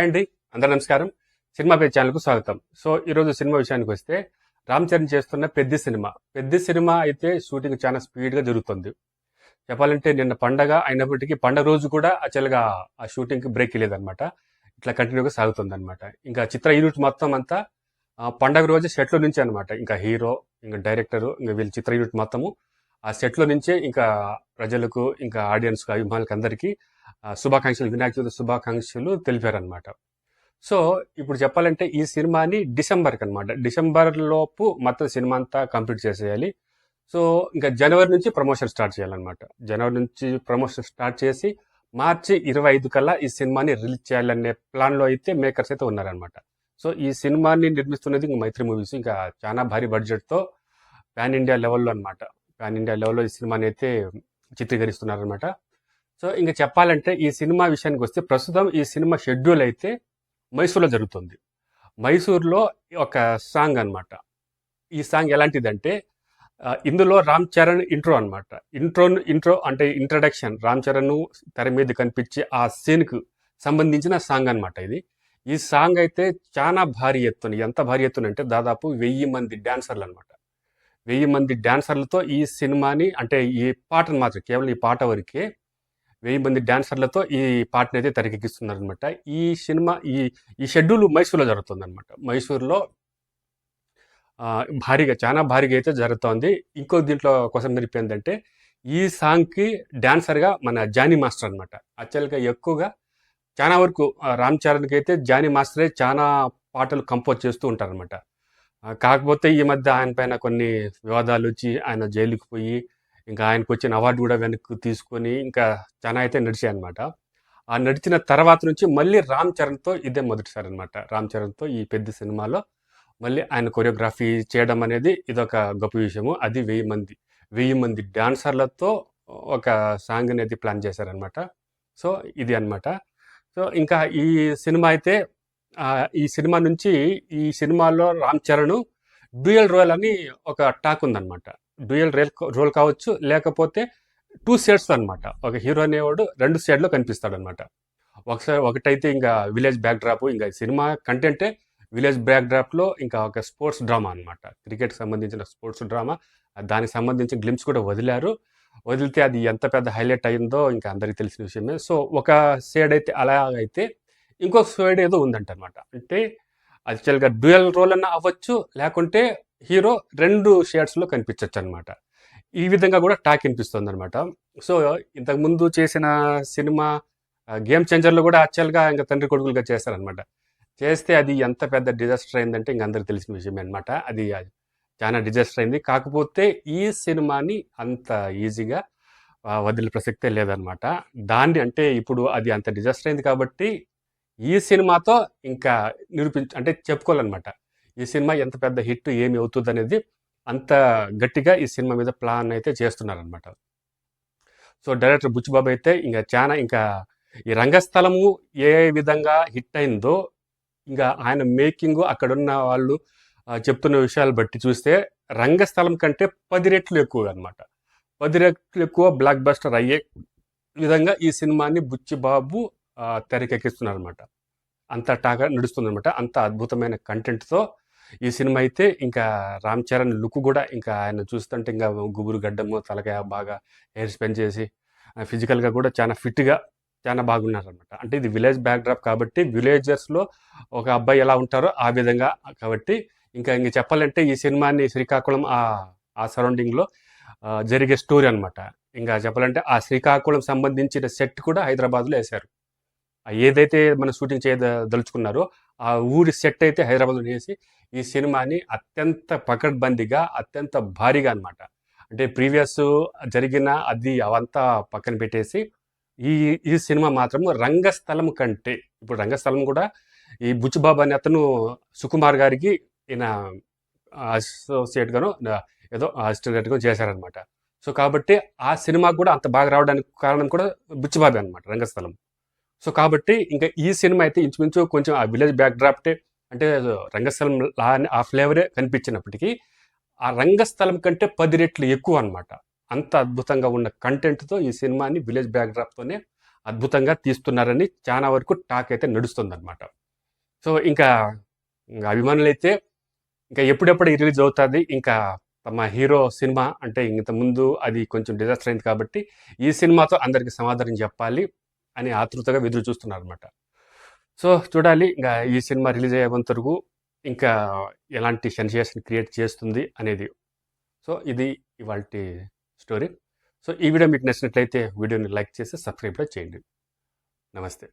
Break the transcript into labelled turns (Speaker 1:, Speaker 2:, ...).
Speaker 1: Hi అండి. అందరూ నమస్కారం. సినిమా పేజ్ ఛానల్కు స్వాగతం. సో ఈరోజు సినిమా విషయానికి వస్తే రామ్ చరణ్ చేస్తున్న పెద్ద సినిమా. పెద్ద సినిమా అయితే షూటింగ్ చాలా స్పీడ్గా జరుగుతుంది. చెప్పాలంటే నిన్న పండగ అయినప్పటికీ పండగ రోజు కూడా అచలుగా ఆ షూటింగ్కి బ్రేక్ లేదనమాట ఇట్లా కంటిన్యూగా సాగుతుంది అనమాట ఇంకా చిత్ర యూనిట్ మొత్తం అంతా ఆ, పండగ రోజు సెట్లో నుంచి అనమాట ఇంకా హీరో ఇంకా డైరెక్టర్ ఇంకా వీళ్ళ చిత్ర యూనిట్ మొత్తము. ఆ సెట్లో నుంచే ఇంకా ప్రజలకు ఇంకా ఆడియన్స్కు అభిమానులకు అందరికీ శుభాకాంక్షలు వినాయక చవితి శుభాకాంక్షలు తెలిపారనమాట సో ఇప్పుడు చెప్పాలంటే ఈ సినిమాని డిసెంబర్కి అనమాట డిసెంబర్ లోపు మొత్తం సినిమా అంతా కంప్లీట్ చేసేయాలి. సో ఇంకా జనవరి నుంచి ప్రమోషన్ స్టార్ట్ చేయాలన్నమాట. జనవరి నుంచి ప్రమోషన్ స్టార్ట్ చేసి మార్చి ఇరవై ఐదు కల్లా ఈ సినిమాని రిలీజ్ చేయాలనే ప్లాన్లో అయితే మేకర్స్ అయితే ఉన్నారనమాట సో ఈ సినిమాని నిర్మిస్తున్నది ఇంకా మైత్రి మూవీస్. ఇంకా చాలా భారీ బడ్జెట్తో పాన్ ఇండియా లెవెల్లో అనమాట పాన్ ఇండియా లెవెల్లో ఈ సినిమాని అయితే చిత్రీకరిస్తున్నారనమాట సో ఇంకా చెప్పాలంటే ఈ సినిమా విషయానికి వస్తే ప్రస్తుతం ఈ సినిమా షెడ్యూల్ అయితే మైసూర్లో జరుగుతుంది. మైసూర్లో ఒక సాంగ్ అన్నమాట. ఈ సాంగ్ ఎలాంటిదంటే ఇందులో రామ్ చరణ్ ఇంట్రో అన్నమాట. ఇంట్రో ఇంట్రో అంటే ఇంట్రడక్షన్. రామ్ చరణ్ తెర మీద కనిపించే ఆ సీన్కు సంబంధించిన సాంగ్ అనమాట ఇది. ఈ సాంగ్ అయితే చాలా భారీ ఎత్తున ఎంత భారీ ఎత్తున అంటే దాదాపు వెయ్యి మంది డాన్సర్లు అనమాట వెయ్యి మంది డాన్సర్లతో ఈ సినిమాని అంటే ఈ పాటను మాత్రం కేవలం ఈ పాట వరకే వెయ్యి మంది డాన్సర్లతో ఈ పాటని అయితే తెరకెక్కిస్తున్నారు అనమాట ఈ సినిమా ఈ ఈ షెడ్యూల్ మైసూర్లో జరుగుతుంది అనమాట మైసూర్లో భారీగా చాలా భారీగా అయితే జరుగుతోంది. ఇంకో దీంట్లో కోసం మెరుపు ఏంటంటే ఈ సాంగ్కి డాన్సర్గా మన జానీ మాస్టర్ అనమాట యాక్చువల్గా ఎక్కువగా చాలా వరకు రామ్ చరణ్కి అయితే జానీ మాస్టరే చాలా పాటలు కంపోజ్ చేస్తూ ఉంటారనమాట కాకపోతే ఈ మధ్య ఆయన పైన కొన్ని వివాదాలు వచ్చి ఆయన జైలుకి పోయి ఇంకా ఆయనకు వచ్చిన అవార్డు కూడా వెనక్కి తీసుకొని ఇంకా చాలా అయితే నడిచాయి అనమాట ఆ నడిచిన తర్వాత నుంచి మళ్ళీ రామ్ చరణ్తో ఇదే మొదటిసారి అనమాట రామ్ చరణ్తో ఈ పెద్ద సినిమాలో మళ్ళీ ఆయన కొరియోగ్రఫీ చేయడం అనేది ఇదొక గొప్ప విషయము. అది వెయ్యి మంది వెయ్యి మంది డాన్సర్లతో ఒక సాంగ్ అనేది ప్లాన్ చేశారనమాట సో ఇది అన్నమాట. సో ఇంకా ఈ సినిమా అయితే ఈ సినిమా నుంచి ఈ సినిమాలో రామ్ చరణ్ డ్యూయల్ రోల్ అని ఒక టాక్ ఉందన్నమాట. డ్యూయల్ రోల్ రోల్ కావచ్చు లేకపోతే టూ షేడ్స్ అనమాట ఒక హీరో అనేవాడు రెండు షేడ్లో కనిపిస్తాడు అనమాట ఒకసారి ఒకటైతే ఇంకా విలేజ్ బ్యాక్ డ్రాప్ ఇంకా సినిమా కంటెంటే విలేజ్ బ్యాక్ డ్రాప్లో ఇంకా ఒక స్పోర్ట్స్ డ్రామా అనమాట క్రికెట్కి సంబంధించిన స్పోర్ట్స్ డ్రామా. దానికి సంబంధించిన గ్లిమ్స్ కూడా వదిలారు. వదిలితే అది ఎంత పెద్ద హైలైట్ అయిందో ఇంకా అందరికీ తెలిసిన విషయమే. సో ఒక సైడ్ అయితే అలా అయితే ఇంకొక సైడ్ ఏదో ఉందంట అనమాట అంటే యాక్చువల్గా డ్యూయల్ రోల్ అన్న అవ్వచ్చు లేకుంటే హీరో రెండు షేడ్స్లో కనిపించవచ్చు అనమాట ఈ విధంగా కూడా టాక్ వినిపిస్తుంది అనమాట సో ఇంతకుముందు చేసిన సినిమా గేమ్ చేంజర్లో కూడా యాక్చువల్గా ఇంకా తండ్రి కొడుకులుగా చేస్తారనమాట. చేస్తే అది ఎంత పెద్ద డిజాస్టర్ అయిందంటే ఇంక అందరికి తెలిసిన విషయమే అనమాట. అది చాలా డిజాస్టర్ అయింది. కాకపోతే ఈ సినిమాని అంత ఈజీగా వదిలే ప్రసక్తే లేదనమాట. దాన్ని అంటే ఇప్పుడు అది అంత డిజాస్టర్ అయింది కాబట్టి ఈ సినిమాతో ఇంకా నిరూపించ అంటే చెప్పుకోవాలన్నమాట ఈ సినిమా ఎంత పెద్ద హిట్ ఏమి అవుతుంది అనేది అంత గట్టిగా ఈ సినిమా మీద ప్లాన్ అయితే చేస్తున్నారనమాట సో డైరెక్టర్ బుచ్చిబాబు అయితే ఇంకా చాలా ఇంకా ఈ రంగస్థలము ఏ విధంగా హిట్ అయిందో ఇంకా ఆయన మేకింగ్ అక్కడున్న వాళ్ళు చెప్తున్న విషయాలు బట్టి చూస్తే రంగస్థలం కంటే పది రెట్లు ఎక్కువ అనమాట పది రెట్లు ఎక్కువ బ్లాక్ బస్టర్ అయ్యే విధంగా ఈ సినిమాని బుచ్చిబాబు తెరకెక్కిస్తున్నారనమాట అంత టాగా నడుస్తుందనమాట అంత అద్భుతమైన కంటెంట్తో ఈ సినిమా అయితే ఇంకా రామ్ చరణ్ లుక్ కూడా ఇంకా ఆయన చూస్తుంటే ఇంకా గుబురు గడ్డము తలకాయ బాగా హెయిర్ స్పెండ్ చేసి ఫిజికల్గా కూడా చాలా ఫిట్గా చాలా బాగున్నారనమాట అంటే ఇది విలేజ్ బ్యాక్డ్రాప్ కాబట్టి విలేజర్స్లో ఒక అబ్బాయి ఎలా ఉంటారో ఆ విధంగా కాబట్టి ఇంకా ఇంక చెప్పాలంటే ఈ సినిమాని శ్రీకాకుళం ఆ ఆ సరౌండింగ్లో జరిగే స్టోరీ అనమాట ఇంకా చెప్పాలంటే ఆ శ్రీకాకుళం సంబంధించిన సెట్ కూడా హైదరాబాద్లో వేశారు. ఏదైతే మన షూటింగ్ చేయదలుచుకున్నారో ఆ ఊరి సెట్ అయితే హైదరాబాద్లో వేసి ఈ సినిమాని అత్యంత పకడ్బందీగా అత్యంత భారీగా అనమాట అంటే ప్రీవియస్ జరిగిన అది అవంతా పక్కన పెట్టేసి ఈ ఈ సినిమా మాత్రం రంగస్థలం కంటే ఇప్పుడు రంగస్థలం కూడా ఈ బుచ్చిబాబు అనే అతను సుకుమార్ గారికి ఈయన అసోసియేట్గాను ఏదో అసిస్టెంట్గా చేశారనమాట సో కాబట్టి ఆ సినిమా కూడా అంత బాగా రావడానికి కారణం కూడా బుచ్చిబాబే అనమాట రంగస్థలం. సో కాబట్టి ఇంకా ఈ సినిమా అయితే ఇంచుమించు కొంచెం ఆ విలేజ్ బ్యాక్ డ్రాప్టే అంటే రంగస్థలం లా ఆ ఫ్లేవరే కనిపించినప్పటికీ ఆ రంగస్థలం కంటే పది రెట్లు ఎక్కువ అనమాట అంత అద్భుతంగా ఉన్న కంటెంట్తో ఈ సినిమాని విలేజ్ బ్యాక్ డ్రాప్తోనే అద్భుతంగా తీస్తున్నారని చాలా వరకు టాక్ అయితే నడుస్తుందన్నమాట. సో ఇంకా ఇంకా ఇంకా ఎప్పుడెప్పుడు రిలీజ్ అవుతుంది ఇంకా తమ హీరో సినిమా అంటే ఇంత ముందు అది కొంచెం డిజాస్టర్ అయింది కాబట్టి ఈ సినిమాతో అందరికి సమాధానం చెప్పాలి. అని ఆతృతగా ఎదురు చూస్తున్నారు అనమాట సో చూడాలి. ఇంకా ఈ సినిమా రిలీజ్ అయ్యేంత వరకు ఇంకా ఎలాంటి సెన్సేషన్ క్రియేట్ చేస్తుంది అనేది. సో ఇది ఇవాళ స్టోరీ. సో ఈ వీడియో మీకు నచ్చినట్లయితే వీడియోని లైక్ చేసి సబ్స్క్రైబ్ కూడా చేయండి. నమస్తే.